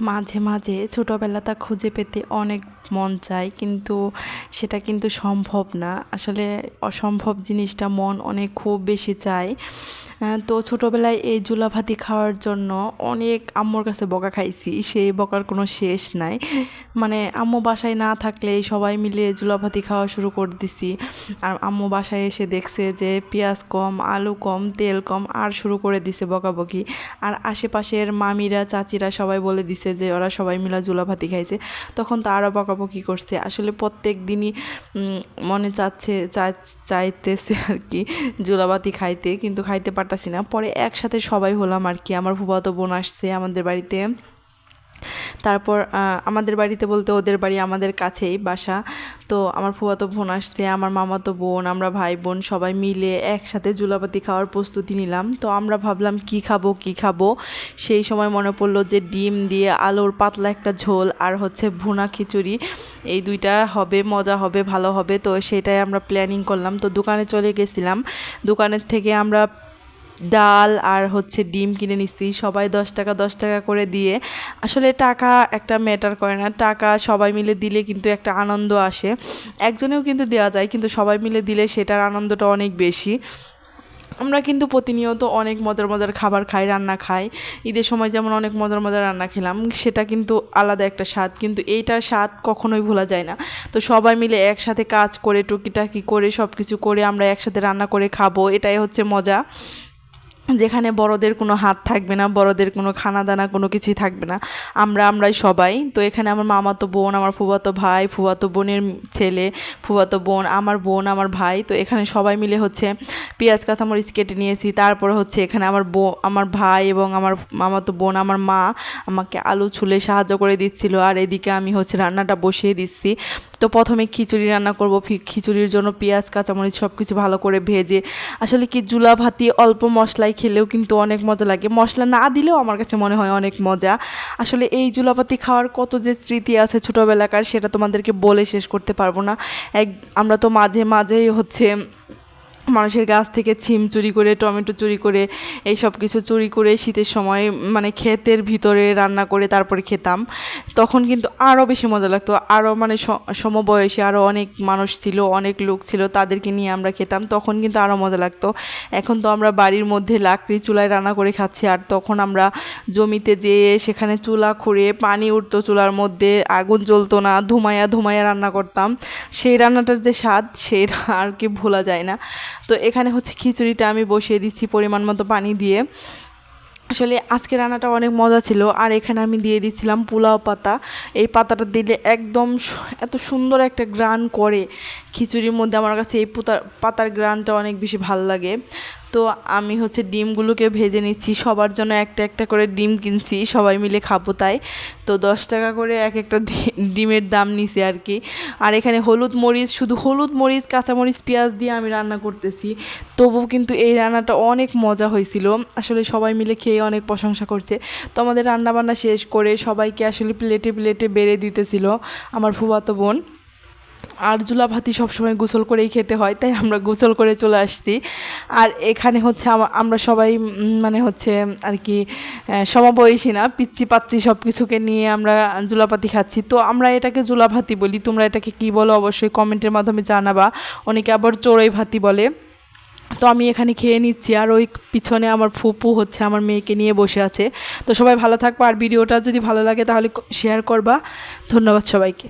মাঝে মাঝে ছোটোবেলাটা খুঁজে পেতে অনেক মন চায়, কিন্তু সেটা কিন্তু সম্ভব না। আসলে অসম্ভব জিনিসটা মন অনেক খুব বেশি চায়। তো ছোটোবেলায় এই জুলাভাতি খাওয়ার জন্য অনেক আম্মুর কাছে বকা খাইছি, সেই বকার কোনো শেষ নাই। মানে আম্মু বাসায় না থাকলে সবাই মিলে জুলাভাতি খাওয়া শুরু করে দিছি। আর আম্মু বাসায় এসে দেখছে যে পেঁয়াজ কম, আলু কম, তেল কম, আর শুরু করে দিছে বকাবকি। আর আশেপাশের মামিরা, চাচিরা সবাই বলে দিছে যে ওরা সবাই মিলে জুলাভাতি খাইছে। তখন তো আরও বকাবকি করছে? আসলে প্রত্যেক দিনই মনে চাচ্ছে চাইতেছে আর কি জুলাবাতি খাইতে, কিন্তু খাইতে পারতাছি না। পরে একসাথে সবাই হলাম আর কি। আমার ভুবাতো বোন আসছে আমাদের বাড়িতে। তারপর আমাদের বাড়িতে বলতে ওদের বাড়ি আমাদের কাছেই বাসা। তো আমার ফুফাতো বোন আসছে, আমার মামাতো বোন, আমরা ভাই বোন সবাই মিলে একসাথে জুলাপাতি খাওয়ার প্রস্তুতি নিলাম। তো আমরা ভাবলাম কি খাব কি খাব? সেই সময় মনে পড়ল যে ডিম দিয়ে আলুর পাতলা একটা ঝোল আর হচ্ছে ভুনা খিচুড়ি। এই দুইটা হবে, মজা হবে, ভালো হবে। তো সেটাই আমরা প্ল্যানিং করলাম। তো দোকানে চলে গেছিলাম। দোকানের থেকে আমরা ডাল আর হচ্ছে ডিম কিনে নিচ্ছি সবাই দশ টাকা দশ টাকা করে দিয়ে। আসলে টাকা একটা ম্যাটার করে না। টাকা সবাই মিলে দিলে কিন্তু একটা আনন্দ আসে। একজনেও কিন্তু দেওয়া যায়, কিন্তু সবাই মিলে দিলে সেটার আনন্দটা অনেক বেশি। আমরা কিন্তু প্রতিনিয়ত অনেক মজার মজার খাবার খাই, রান্না খাই। ঈদের সময় যেমন অনেক মজার মজার রান্না খেলাম, সেটা কিন্তু আলাদা একটা স্বাদ। কিন্তু এইটার স্বাদ কখনোই ভোলা যায় না। তো সবাই মিলে একসাথে কাজ করে, টুকিটাকি করে সব কিছু করে আমরা একসাথে রান্না করে খাব। এটাই হচ্ছে মজা। যেখানে বড়দের কোনো হাত থাকবে না, বড়দের কোনো খানা দানা কোনো কিছুই থাকবে না। আমরা, আমরাই সবাই। তো এখানে আমার মামাতো বোন, আমার ফুবাতো ভাই ফুবাতো বোনের ছেলে ফুবাতো বোন, আমার বোন, আমার ভাই। তো এখানে সবাই মিলে হচ্ছে পেঁয়াজ, কাঁচামরিচ কেটে নিয়েছি। তারপরে হচ্ছে এখানে আমার বো, আমার ভাই এবং আমার মামাতো বোন, আমার মা আমাকে আলু ছুলে সাহায্য করে দিচ্ছিল। আর এদিকে আমি হচ্ছে রান্নাটা বসিয়ে দিচ্ছি। তো প্রথমে খিচুড়ি রান্না করব। খিচুড়ির জন্য পেঁয়াজ, কাঁচামরিচ সব কিছু ভালো করে ভেজে। আসলে কি জুলা ভাতি অল্প মশলায় খেলেও কিন্তু অনেক মজা লাগে। মশলা না দিলেও আমার কাছে মনে হয় অনেক মজা। আসলে এই জুলাপাতি খাওয়ার কত যে স্মৃতি আছে ছোটোবেলাকার, সেটা তোমাদেরকে বলে শেষ করতে পারব না। এক, আমরা তো মাঝে মাঝেই হচ্ছে মানুষের গাছ থেকে ছিম চুরি করে, টমেটো চুরি করে, এই সব কিছু চুরি করে শীতের সময় মানে ক্ষেতের ভিতরে রান্না করে তারপরে খেতাম। তখন কিন্তু আরও বেশি মজা লাগতো। আরও মানে সমবয়সী আরও অনেক মানুষ ছিল, অনেক লোক ছিল, তাদেরকে নিয়ে আমরা খেতাম। তখন কিন্তু আরও মজা লাগতো। এখন তো আমরা বাড়ির মধ্যে লাকড়ি চুলায় রান্না করে খাচ্ছি, আর তখন আমরা জমিতে যেয়ে সেখানে চুলা খুঁড়ে পানি উঠতো চুলার মধ্যে, আগুন জ্বলতো না ধুমায়া ধুমায়া রান্না করতাম। সেই রান্নাটার যে স্বাদ সেই আর কি ভোলা যায় না। তো এখানে হচ্ছে খিচুড়িটা আমি বসিয়ে দিচ্ছি পরিমাণ মতো পানি দিয়ে। আসলে আজকে রান্নাটা অনেক মজা ছিল। আর এখানে আমি দিয়ে দিচ্ছিলাম পোলাও পাতা। এই পাতাটা দিলে একদম এত সুন্দর একটা গ্রান করে। খিচুড়ির মধ্যে আমার কাছে এই পোতার পাতার গ্রানটা অনেক বেশি ভালো লাগে। তো আমি হচ্ছে ডিমগুলোকে ভেজে নিচ্ছি। সবার জন্য একটা একটা করে ডিম কিনছি, সবাই মিলে খাব তাই। তো দশ টাকা করে এক একটা ডিমের দাম নিছি আর কি। আর এখানে হলুদ মরিচ, শুধু হলুদ মরিচ, কাঁচামরিচ, পেঁয়াজ দিয়ে আমি রান্না করতেছি। তবুও কিন্তু এই রান্নাটা অনেক মজা হয়েছিল। আসলে সবাই মিলে খেয়ে অনেক প্রশংসা করছে। তো আমাদের রান্নাবান্না শেষ করে সবাইকে আসলে প্লেটে প্লেটে বেড়ে দিতেছিল আমার ফুবাতো বোন। আর জুলা ভাতি সবসময় গোসল করেই খেতে হয়, তাই আমরা গোসল করে চলে আসছি। আর এখানে হচ্ছে আমা- আমরা সবাই মানে হচ্ছে আর কি সমবয়সী না পিচ্ছি পাচ্ছি সব কিছুকে নিয়ে আমরা জুলাপাতি খাচ্ছি। তো আমরা এটাকে জুলা ভাতি বলি, তোমরা এটাকে কি বলো অবশ্যই কমেন্টের মাধ্যমে জানাবা। অনেকে আবার চড়ই ভাতি বলে। তো আমি এখানে খেয়ে নিচ্ছি, আর ওই পিছনে আমার ফুপু হচ্ছে আমার মেয়েকে নিয়ে বসে আছে। তো সবাই ভালো থাকব, আর ভিডিওটা যদি ভালো লাগে তাহলে শেয়ার করবা। ধন্যবাদ সবাইকে।